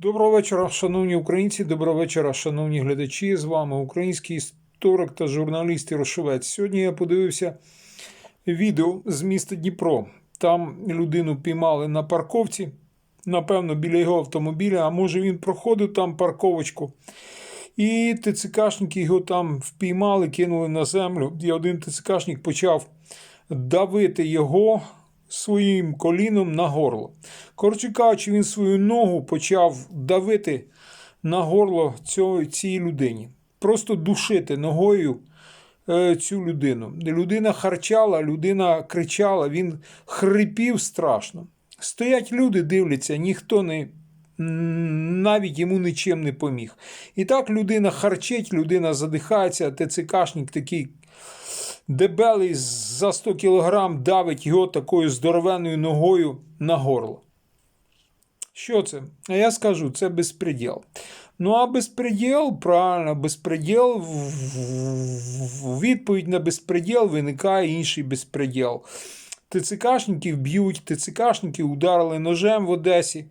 Доброго вечора, шановні українці. Доброго вечора, шановні глядачі. З вами український історик та журналіст Ірошовець. Сьогодні я подивився відео з міста Дніпро. Там людину піймали на парковці, напевно, біля його автомобіля, а може він проходив там парковочку. І ТЦКшники його там впіймали, кинули на землю. І один ТЦКшник почав давити його своїм коліном на горло. Коротше кажучи, він свою ногу почав давити на горло цього, цій людині. Просто душити ногою е, цю людину. Людина харчала, людина кричала, він хрипів страшно. Стоять люди, дивляться, ніхто не. Навіть йому нічим не поміг. І так людина харчить, людина задихається, ТЦКшник такий дебелий за 100 кілограм давить його такою здоровенною ногою на горло. Що це? А я скажу, це безпреділ. Ну а безпреділ, правильно, безпреділ, відповідь на безпреділ виникає інший безпреділ. ТЦКшників б'ють, ТЦКшників ударили ножем в Одесі.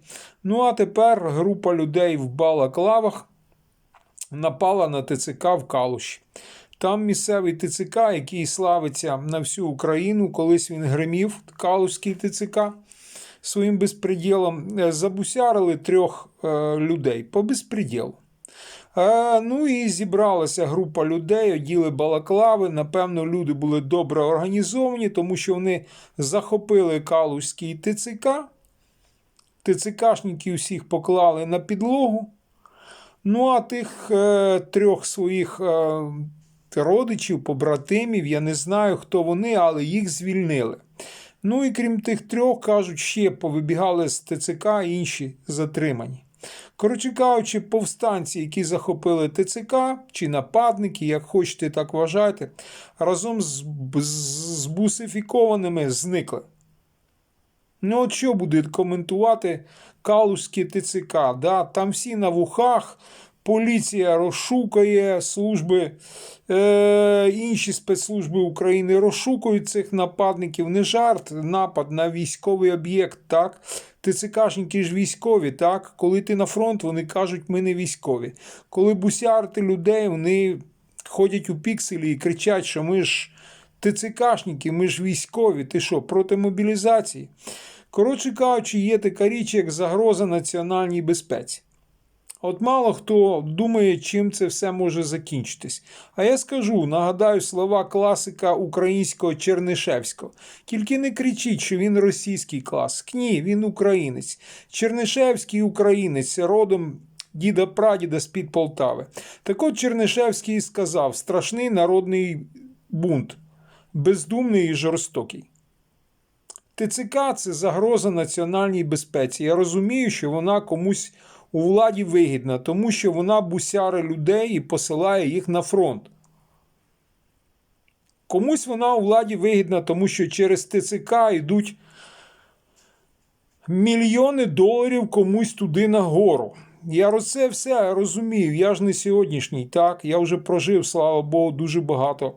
Ну а тепер група людей в балаклавах напала на ТЦК в Калуші. Там місцевий ТЦК, який славиться на всю Україну, колись він гримів, Калузький ТЦК, своїм безпреділом, е, забусярили трьох е, людей по безпреділу. Е, ну і зібралася група людей, оділи балаклави. Напевно, люди були добре організовані, тому що вони захопили Калузький ТЦК. ТЦКшників всіх поклали на підлогу. Ну, а тих е, трьох своїх е, родичів, побратимів, я не знаю, хто вони, але їх звільнили. Ну і крім тих трьох, кажуть, ще повибігали з ТЦК інші затримані. Коротше кажучи, повстанці, які захопили ТЦК, чи нападники, як хочете, так вважайте, разом з, з, з бусифікованими зникли. Ну, от що буде коментувати Калузьке ТЦК? Да? Там всі на вухах, поліція розшукає, служби, е, інші спецслужби України розшукують цих нападників. Не жарт, напад на військовий об'єкт. так? ТЦКшники ж військові, так? Коли ти на фронт, вони кажуть, ми не військові. Коли бусярти людей, вони ходять у пікселі і кричать, що ми ж ТЦКшники, ми ж військові. Ти що, проти мобілізації? Коротше кажучи, є така річ, як загроза національній безпеці. От мало хто думає, чим це все може закінчитись. А я скажу, нагадаю слова класика українського Чернишевського. Тільки не кричіть, що він російський класик. Ні, він українець. Чернишевський українець, родом діда прадіда з-під Полтави. Так от Чернишевський сказав: страшний народний бунт, бездумний і жорстокий. ТЦК це загроза національній безпеці. Я розумію, що вона комусь у владі вигідна, тому що вона бусяре людей і посилає їх на фронт. Комусь вона у владі вигідна, тому що через ТЦК йдуть мільйони доларів комусь туди нагору. Я це все розумію. Я ж не сьогоднішній, так. Я вже прожив, слава Богу, дуже багато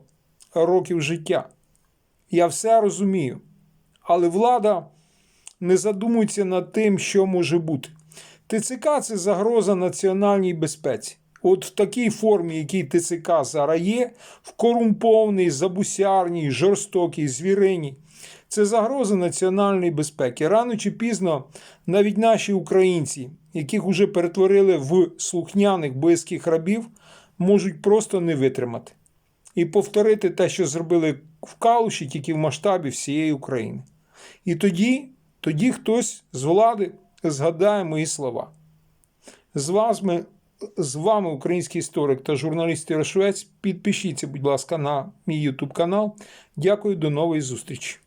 років життя. Я все розумію. Але влада не задумується над тим, що може бути. ТЦК це загроза національній безпеці. От в такій формі, який ТЦК зараз є, в корумпованій, забусярній, жорстокій, звіриній, це загроза національної безпеки. Рано чи пізно навіть наші українці, яких вже перетворили в слухняних боязких рабів, можуть просто не витримати і повторити те, що зробили в Калуші, тільки в масштабі всієї України. І тоді, тоді хтось з влади згадає мої слова. З вами, з вами український історик та журналіст Ярошвець. Підпишіться, будь ласка, на мій YouTube канал. Дякую, до нової зустрічі.